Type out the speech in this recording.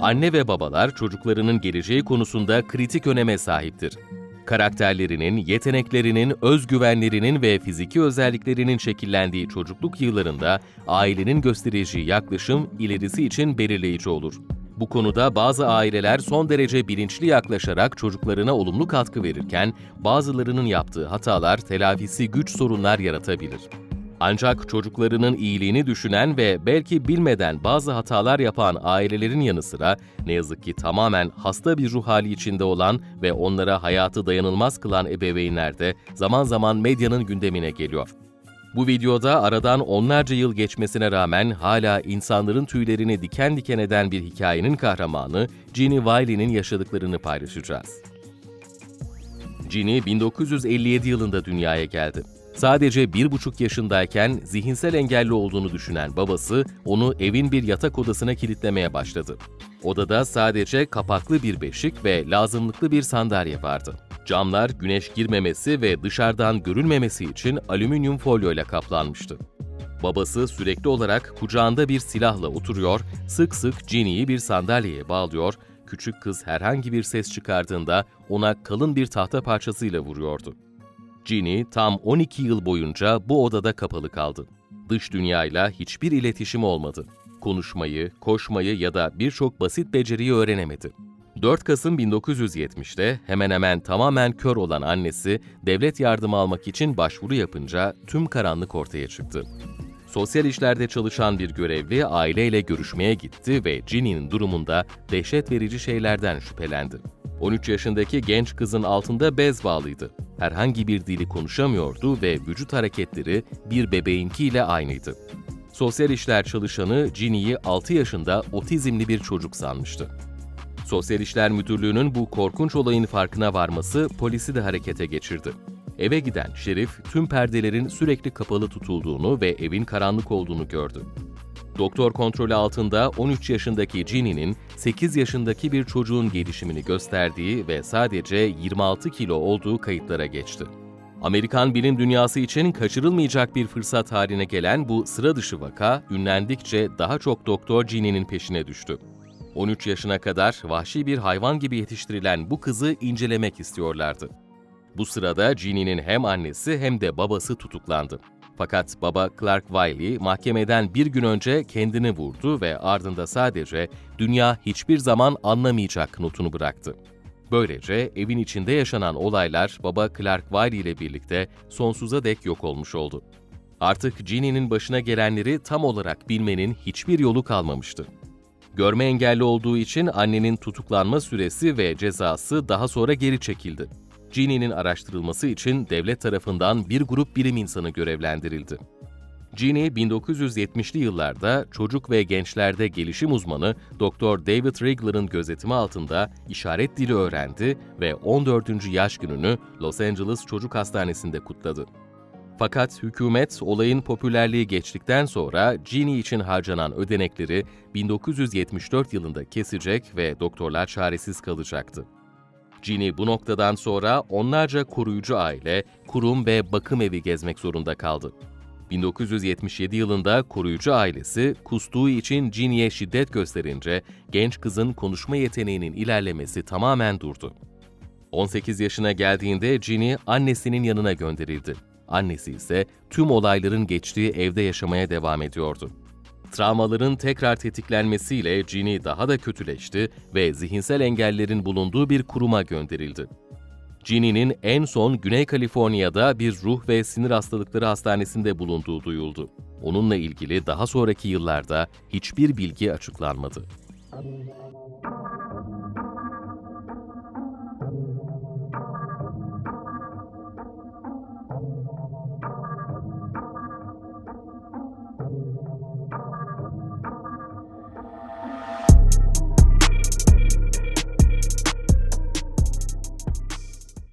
Anne ve babalar çocuklarının geleceği konusunda kritik öneme sahiptir. Karakterlerinin, yeteneklerinin, özgüvenlerinin ve fiziki özelliklerinin şekillendiği çocukluk yıllarında ailenin göstereceği yaklaşım ilerisi için belirleyici olur. Bu konuda bazı aileler son derece bilinçli yaklaşarak çocuklarına olumlu katkı verirken bazılarının yaptığı hatalar telafisi güç sorunlar yaratabilir. Ancak çocuklarının iyiliğini düşünen ve belki bilmeden bazı hatalar yapan ailelerin yanı sıra ne yazık ki tamamen hasta bir ruh hali içinde olan ve onlara hayatı dayanılmaz kılan ebeveynler de zaman zaman medyanın gündemine geliyor. Bu videoda aradan onlarca yıl geçmesine rağmen hala insanların tüylerini diken diken eden bir hikayenin kahramanı Ginny Wiley'nin yaşadıklarını paylaşacağız. Ginny 1957 yılında dünyaya geldi. Sadece bir buçuk yaşındayken zihinsel engelli olduğunu düşünen babası onu evin bir yatak odasına kilitlemeye başladı. Odada sadece kapaklı bir beşik ve lazımlıklı bir sandalye vardı. Camlar güneş girmemesi ve dışarıdan görülmemesi için alüminyum folyo ile kaplanmıştı. Babası sürekli olarak kucağında bir silahla oturuyor, sık sık Ginny'yi bir sandalyeye bağlıyor, küçük kız herhangi bir ses çıkardığında ona kalın bir tahta parçasıyla vuruyordu. Ginny tam 12 yıl boyunca bu odada kapalı kaldı. Dış dünyayla hiçbir iletişim olmadı. Konuşmayı, koşmayı ya da birçok basit beceriyi öğrenemedi. 4 Kasım 1970'te hemen hemen tamamen kör olan annesi devlet yardımı almak için başvuru yapınca tüm karanlık ortaya çıktı. Sosyal işlerde çalışan bir görevli aileyle görüşmeye gitti ve Ginny'nin durumunda dehşet verici şeylerden şüphelendi. 13 yaşındaki genç kızın altında bez bağlıydı. Herhangi bir dili konuşamıyordu ve vücut hareketleri bir bebeğinkiyle aynıydı. Sosyal işler çalışanı Ginny'yi 6 yaşında otizmli bir çocuk sanmıştı. Sosyal İşler Müdürlüğü'nün bu korkunç olayın farkına varması polisi de harekete geçirdi. Eve giden Şerif tüm perdelerin sürekli kapalı tutulduğunu ve evin karanlık olduğunu gördü. Doktor kontrolü altında 13 yaşındaki Ginny'nin 8 yaşındaki bir çocuğun gelişimini gösterdiği ve sadece 26 kilo olduğu kayıtlara geçti. Amerikan bilim dünyası için kaçırılmayacak bir fırsat haline gelen bu sıra dışı vaka, ünlendikçe daha çok Doktor Ginny'nin peşine düştü. 13 yaşına kadar vahşi bir hayvan gibi yetiştirilen bu kızı incelemek istiyorlardı. Bu sırada Ginny'nin hem annesi hem de babası tutuklandı. Fakat baba Clark Wiley mahkemeden bir gün önce kendini vurdu ve ardında sadece dünya hiçbir zaman anlamayacak notunu bıraktı. Böylece evin içinde yaşanan olaylar baba Clark Wiley ile birlikte sonsuza dek yok olmuş oldu. Artık Ginny'nin başına gelenleri tam olarak bilmenin hiçbir yolu kalmamıştı. Görme engelli olduğu için annenin tutuklanma süresi ve cezası daha sonra geri çekildi. Ginny'nin araştırılması için devlet tarafından bir grup bilim insanı görevlendirildi. Ginny, 1970'li yıllarda çocuk ve gençlerde gelişim uzmanı Dr. David Rigler'ın gözetimi altında işaret dili öğrendi ve 14. yaş gününü Los Angeles Çocuk Hastanesi'nde kutladı. Fakat hükümet olayın popülerliği geçtikten sonra Ginny için harcanan ödenekleri 1974 yılında kesecek ve doktorlar çaresiz kalacaktı. Ginny bu noktadan sonra onlarca koruyucu aile, kurum ve bakım evi gezmek zorunda kaldı. 1977 yılında koruyucu ailesi kustuğu için Ginny'ye şiddet gösterince genç kızın konuşma yeteneğinin ilerlemesi tamamen durdu. 18 yaşına geldiğinde Ginny annesinin yanına gönderildi. Annesi ise tüm olayların geçtiği evde yaşamaya devam ediyordu. Travmaların tekrar tetiklenmesiyle Ginny daha da kötüleşti ve zihinsel engellerin bulunduğu bir kuruma gönderildi. Ginny'nin en son Güney Kaliforniya'da bir ruh ve sinir hastalıkları hastanesinde bulunduğu duyuldu. Onunla ilgili daha sonraki yıllarda hiçbir bilgi açıklanmadı.